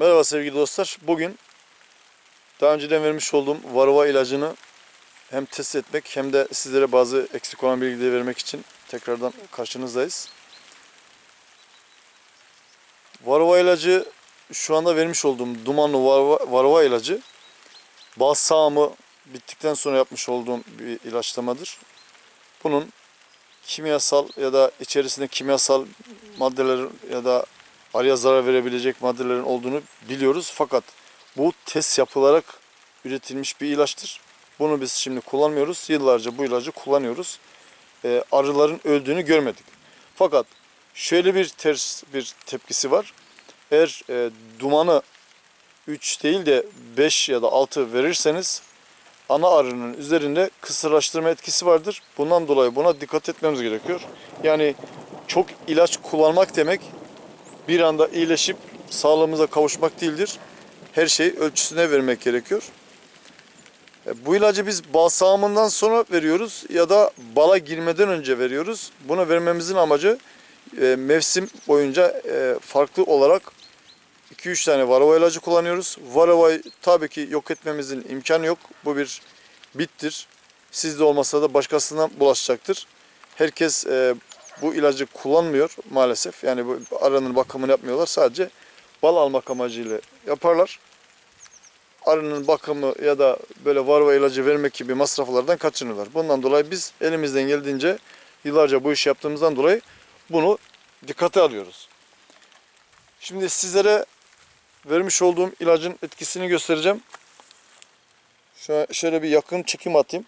Merhaba sevgili dostlar. Bugün daha önceden vermiş olduğum varroa ilacını hem test etmek hem de sizlere bazı eksik olan bilgileri vermek için tekrardan karşınızdayız. Varroa ilacı şu anda vermiş olduğum dumanlı varroa, varroa ilacı bal sağımı bittikten sonra yapmış olduğum bir ilaçlamadır. Bunun kimyasal ya da içerisinde kimyasal maddeler ya da arıya zarar verebilecek maddelerin olduğunu biliyoruz. Fakat bu test yapılarak üretilmiş bir ilaçtır. Bunu biz şimdi kullanmıyoruz. Yıllarca bu ilacı kullanıyoruz. Ee, arıların öldüğünü görmedik. Fakat şöyle bir ters bir tepkisi var. Eğer e, dumanı 3 değil de 5 ya da 6 verirseniz ana arının üzerinde kısırlaştırma etkisi vardır. Bundan dolayı buna dikkat etmemiz gerekiyor. Yani çok ilaç kullanmak demek bir anda iyileşip sağlığımıza kavuşmak değildir. Her şeyi ölçüsüne vermek gerekiyor. E, Bu ilacı biz bal sağımından sonra veriyoruz ya da bala girmeden önce veriyoruz. Bunu vermemizin amacı e, mevsim boyunca e, farklı olarak 2-3 tane varroa ilacı kullanıyoruz. Varroa'yı tabii ki yok etmemizin imkanı yok. Bu bir bittir. Sizde olmasa da başkasından bulaşacaktır. Herkes bu ilacı kullanmıyor maalesef. Yani bu arının bakımını yapmıyorlar. Sadece bal almak amacıyla yaparlar. Arının bakımı ya da böyle varroa ilacı vermek gibi masraflardan kaçınırlar. Bundan dolayı biz elimizden geldiğince yıllarca bu işi yaptığımızdan dolayı bunu dikkate alıyoruz. Şimdi sizlere vermiş olduğum ilacın etkisini göstereceğim. Şöyle bir yakın çekim atayım.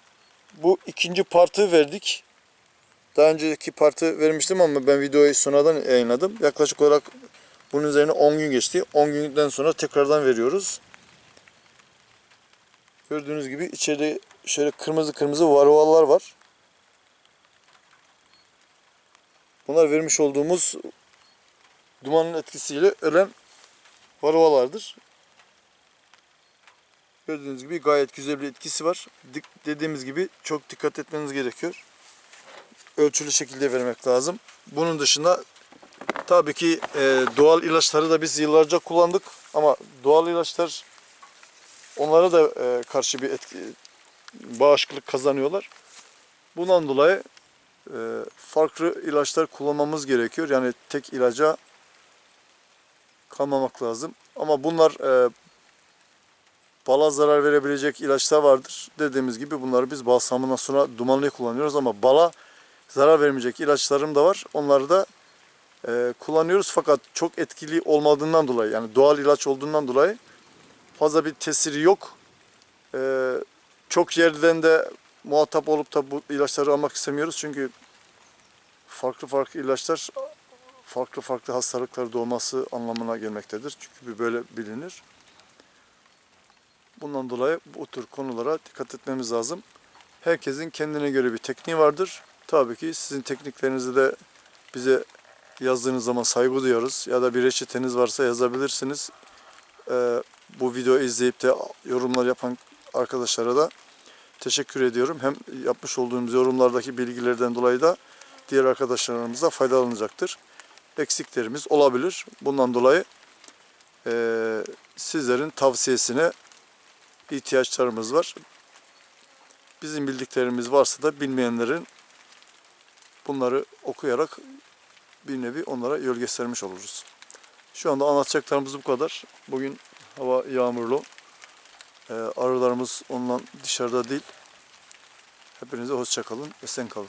Bu ikinci partı verdik. Daha önceki partı vermiştim ama ben videoyu sonradan yayınladım. Yaklaşık olarak bunun üzerine 10 gün geçti. 10 günden sonra tekrardan veriyoruz. Gördüğünüz gibi içeride şöyle kırmızı kırmızı varroalar var. Bunlar vermiş olduğumuz dumanın etkisiyle ölen varroalardır. Gördüğünüz gibi gayet güzel bir etkisi var. Dediğimiz gibi çok dikkat etmeniz gerekiyor. Ölçülü şekilde vermek lazım. Bunun dışında tabii ki e, doğal ilaçları da biz yıllarca kullandık ama doğal ilaçlar onlara da e, karşı bir etki, bağışıklık kazanıyorlar. Bundan dolayı e, farklı ilaçlar kullanmamız gerekiyor. Yani tek ilaca kalmamak lazım. Ama bunlar e, bala zarar verebilecek ilaçlar vardır. Dediğimiz gibi bunları biz balsamından sonra dumanlıyı kullanıyoruz ama bala zarar vermeyecek ilaçlarım da var. Onları da e, kullanıyoruz fakat çok etkili olmadığından dolayı yani doğal ilaç olduğundan dolayı fazla bir tesiri yok. E, çok yerden de muhatap olup da bu ilaçları almak istemiyoruz çünkü farklı farklı ilaçlar farklı farklı hastalıklar doğması anlamına gelmektedir. Çünkü böyle bilinir. Bundan dolayı bu tür konulara dikkat etmemiz lazım. Herkesin kendine göre bir tekniği vardır. Tabii ki sizin tekniklerinizi de bize yazdığınız zaman saygı duyuyoruz. Ya da bir reçeteniz varsa yazabilirsiniz. Ee, bu videoyu izleyip de yorumlar yapan arkadaşlara da teşekkür ediyorum. Hem yapmış olduğumuz yorumlardaki bilgilerden dolayı da diğer arkadaşlarımız da faydalanacaktır. Eksiklerimiz olabilir. Bundan dolayı eee, sizlerin tavsiyesine ihtiyaçlarımız var. Bizim bildiklerimiz varsa da bilmeyenlerin bunları okuyarak bir nevi onlara yol göstermiş oluruz. Şu anda anlatacaklarımız bu kadar. Bugün hava yağmurlu. Ee, arılarımız ondan dışarıda değil. Hepinize hoşça kalın, esen kalın.